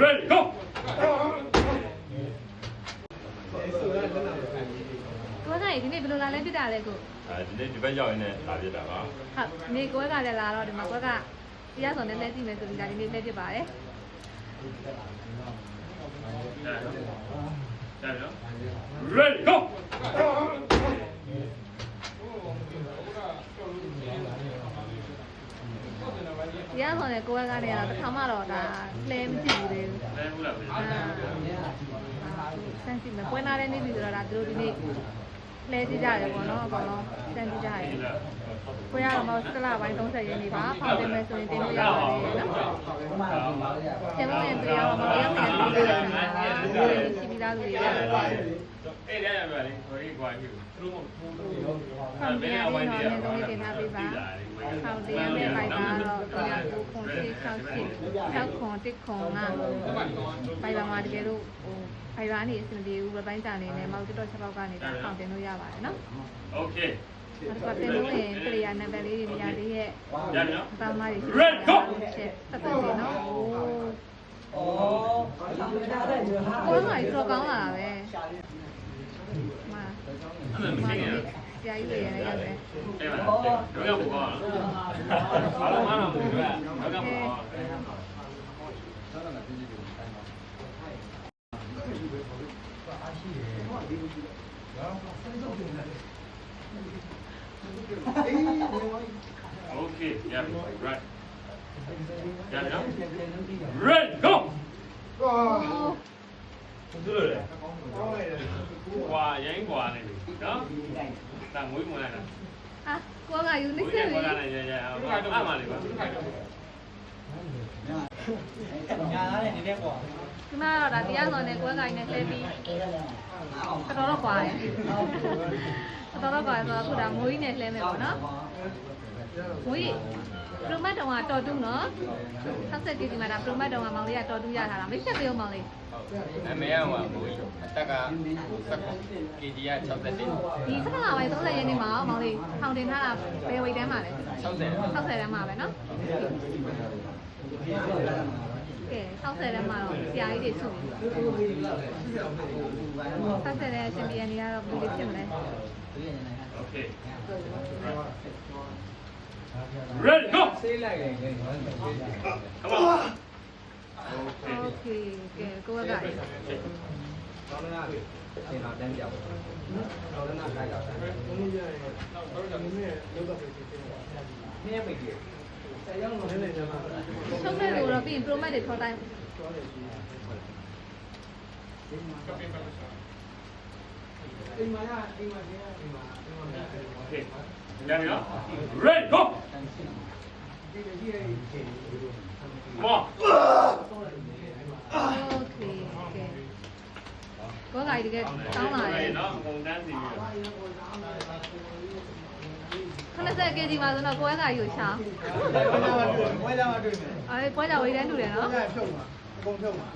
Ready, go! ကိုယ်ကဒီနေ့ဘယ်လိုလာလဲပြတာလဲကိုအဲဒီနေ့ဒီဘက်ရောက်ရင်းနဲ့လာပြတာပါဟုတ်ဒီနေ့ကိုယ်ကလည်းလာတော့ဒီမှာကိုယ်ကတရားဆောင်နဲ့လဲကြည့်မယ်ဆိုပြီးဒါဒီနေ့လဲပြပါတယ် Ready, go! တရားဆောင်နဲ့ကိုယ်ကနေတော့တစ်ခါမှတော့ဒါလဲမကြည့်ဘူးသေးဘူးလဲဘူးလားဗျာအာစမ်းကြည့်မယ်ပွဲနာတဲ့နေ့ပြီဆိုတော့ဒါသူတို့ဒီနေ့လဲကြည့်ကြတယ်ပေါ့နော်အကောင်လုံးစမ်းကြည့်ကြတယ်ပွဲရတော့မဟုတ်စကလာပိုင်း30ရက်နေ့ပါဖောင်တင်မယ်ဆိုရင်တင်လို့ရပါတယ်နော်ကျန်လို့ရင်တရားတော့မတရားမယ် ဆိုလို့ရတယ်ရှိပြီးသားလူတွေရတယ် အေးရရပါလေကိုကြီးကွာကြီးသူတို့ ဖောင်တရားလေးတော့အရင်ဆုံးတင်ထားပေးပါဖောင်တရားလေးပိုက်တာတော့တရားကိုခွန်စီဆောက်စီဆောက်ခွန်တစ်ခွန်ကပိုက်ပါမှာတကယ်လို့ဟိုဖိုင်ဘာနေအဆင်ပြေဘူးဝက်ပိုင်းတာနေနဲ့မောက်တက်တော့ချက်ပေါက်ကနေတော့ဖောင်တင်လို့ရပါတယ်နော် โอเค နောက်တစ်ခါတင်လို့ရင်ကရိယာနံပါတ်လေးတွေနေရာလေးရဲ့ ရပြီနော် အပန်းမတွေရှိ Red, go! ချက်ပတ်သက်တယ် 我那还做钢化的。妈，妈，下一个人嘞，一个嘞。不要哭啊！阿拉马上回去呗，不要干吗？OK，right，ready，go。 ဟိုသူလို့လေကွာရိုင်းကွာနေပြီနော်ဒါငွေမလိုက်တာအာကိုယ်ကယူနေငွေစရပြီကွာလာနေရရအောင်အမှန်လေကွာညာလာတဲ့နေတဲ့ကွာဒီမှာတော့ဒါတရားဆောင်နဲ့ကိုယ်ကကြီးနဲ့လှည့်ပြီးတော်တော်ကွာတယ်တော်တော်ကွာဆိုတော့ခုဒါမိုးကြီးနဲ့လှည့်မယ်ပေါ့နော် မိုးကြီးပရိုမတ်တောင်ကတော်တူးနော်60 kg မှာဒါပရိုမတ်တောင်ကမောင်လေးကတော်တူးရထားတာမိတ်ဆက်ပေးအောင်မောင်လေး အမေကဟိုမူကြီးအသက်ကစက်ကီဂျီက60တင်း ဒီစကလာပိုင်း30ရက်နေ့မှာမောင်လေးထောင်တင်ထားတာဘယ်ဝိတ်တန်းမှာလဲ 60 60တန်းမှာပဲနော်ကဲ60တန်းမှာတော့ဆရာကြီးတွေဆု60တဲ့အရှင်ပြန်နေရတော့ဘယ်လိုဖြစ်မလဲ โอเค Ready, go. Come on. Okay, ကိုကကဆောင်းနာဆင်တော်တန်းပြောက်ဆောင်းနာခိုင်းတော်တန်းဘုန်းကြီးရတယ်နောက်တော့ကျွန်တော်လည်းရုပ်သပ်ပြီးပြင်ပါနည်းမိတ်ကြီးဆယ်ရောက်လို့နည်းနည်းကျပါဆုံးမဲ့လို့တော့ပြီးရင် promote တွေခေါ်တိုင်းဒီမှာကပေးပါလို့ တကယ်ကောင်းလာတယ်နော်ပုံတန်းစီပြီးတော့80 kg မှာဆိုတော့ကိုကကကြီးကိုချောင်းဝဲလာမှတွေ့မယ်အဲပွဲကြဝေးတန်းတူတယ်နော်ဝဲလာဖြုတ်မှာအကုန်ဖြုတ်မှာ